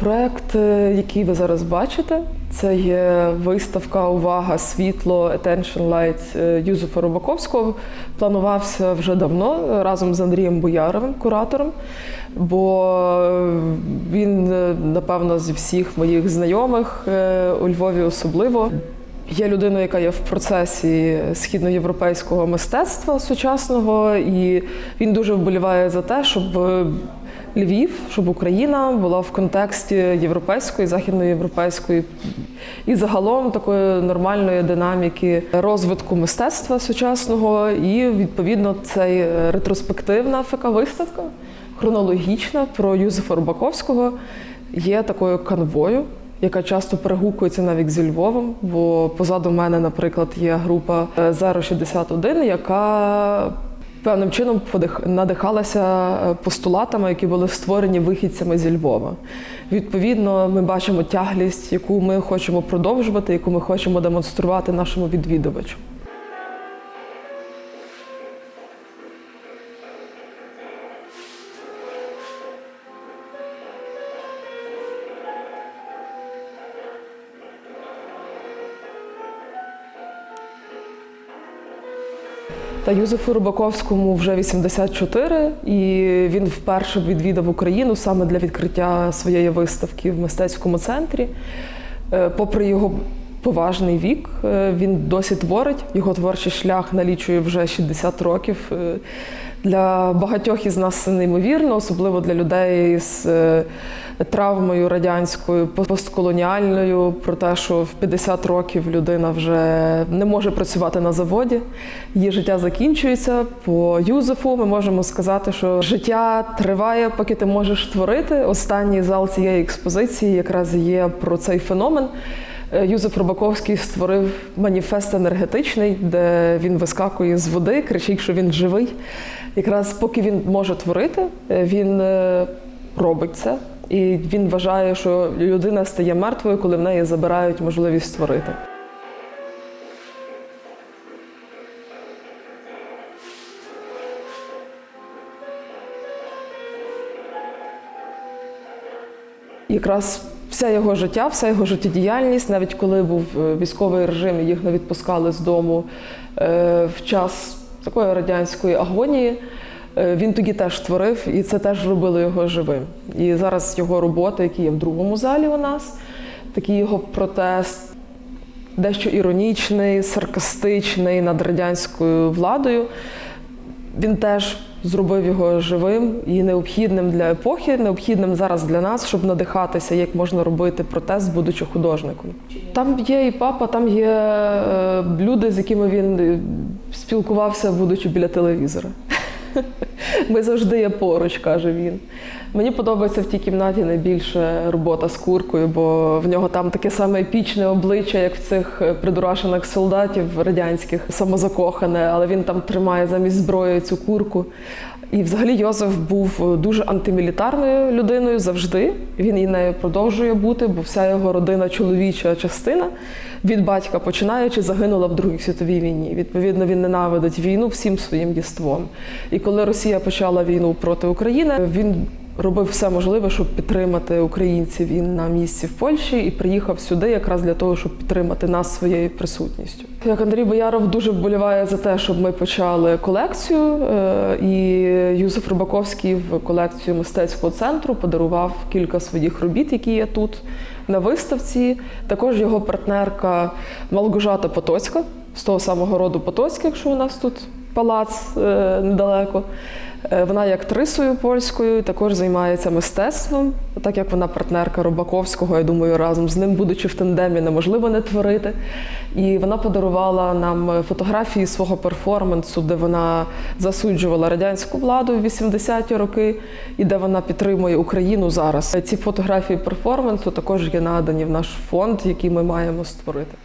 Проект, е, який ви зараз бачите, це є виставка Увага, світло, Attention Light е, Юзефа Рубаковського. Планувався вже давно разом з Андрієм Бояровим, куратором. Бо е, він, напевно, зі всіх моїх знайомих у Львові особливо. Є людиною, яка є в процесі східноєвропейського мистецтва сучасного, і він дуже вболіває за те, щоб Львів, щоб Україна була в контексті європейської, західноєвропейської і загалом такої нормальної динаміки розвитку мистецтва сучасного. І відповідно це ретроспективна ФК виставка, хронологічна про Юзефа Рубаковського є такою канвою. Яка часто перегукується навіть зі Львовом, бо позаду мене, наприклад, є група е, Zero 61, яка певним чином надихалася е, постулатами, які були створені вихідцями зі Львова. Відповідно, ми бачимо тяглість, яку ми хочемо продовжувати, яку ми хочемо демонструвати нашому відвідувачу. Та Юзефу Рубаковському вже 84, і він вперше відвідав Україну саме для відкриття своєї виставки в мистецькому центрі. Е, Попри його поважний вік, е, він досі творить. Його творчий шлях налічує вже 60 років. Е, Для багатьох із нас це неймовірно, особливо для людей з е, травмою радянською, постколоніальною, про те, що в 50 років людина вже не може працювати на заводі, її життя закінчується. По Юзефу ми можемо сказати, що життя триває, поки ти можеш творити. Останній зал цієї експозиції якраз є про цей феномен. Е, Юзеф Рубаковський створив маніфест енергетичний, де він вискакує з води, кричить, що він живий. Якраз поки він може творити, е, він е, робить це. І він вважає, що людина стає мертвою, коли в неї забирають можливість творити. Якраз вся його життя, вся його життєдіяльність, навіть коли був е, військовий режим, їх не відпускали з дому е, в час такої радянської агонії. е, Він тоді теж творив, і це теж робило його живим. І зараз його роботи, які є в другому залі у нас, такий його протест, дещо іронічний, саркастичний над радянською владою. Він теж зробив його живим і необхідним для епохи, необхідним зараз для нас, щоб надихатися, як можна робити протест, будучи художником. Там є і папа, там є е, люди, з якими він е, спілкувався, будучи біля телевізора. Ми завжди є поруч, каже він. Мені подобається в тій кімнаті найбільше робота з куркою, бо в нього там таке саме епічне обличчя, як в цих е, придурашених солдатів радянських, самозакохане, але він там тримає замість зброї цю курку. І взагалі Йозеф був дуже антимілітарною людиною завжди. Він і нею продовжує бути, бо вся його родина, чоловіча частина від батька починаючи загинула в Другій світовій війні. Відповідно, він ненавидить війну всім своїм єством. І коли Росія почала війну проти України, він робив все можливе, щоб підтримати українців. Він на місці в Польщі і приїхав сюди якраз для того, щоб підтримати нас своєю присутністю. Як Андрій Бояров дуже вболіває за те, щоб ми почали колекцію, е, і Юзеф Рибаковський в колекцію мистецького центру подарував кілька своїх робіт, які є тут на виставці. Також його партнерка Малгожата Потоцька з того самого роду Потоцька, якщо у нас тут палац е, недалеко. Е, Вона є актрисою польською, також займається мистецтвом. Так як вона партнерка Рубаковського, я думаю, разом з ним, будучи в тандемі, неможливо не творити. І вона подарувала нам фотографії свого перформансу, де вона засуджувала радянську владу в 80-ті роки і де вона підтримує Україну зараз. Ці фотографії перформансу також є надані в наш фонд, який ми маємо створити.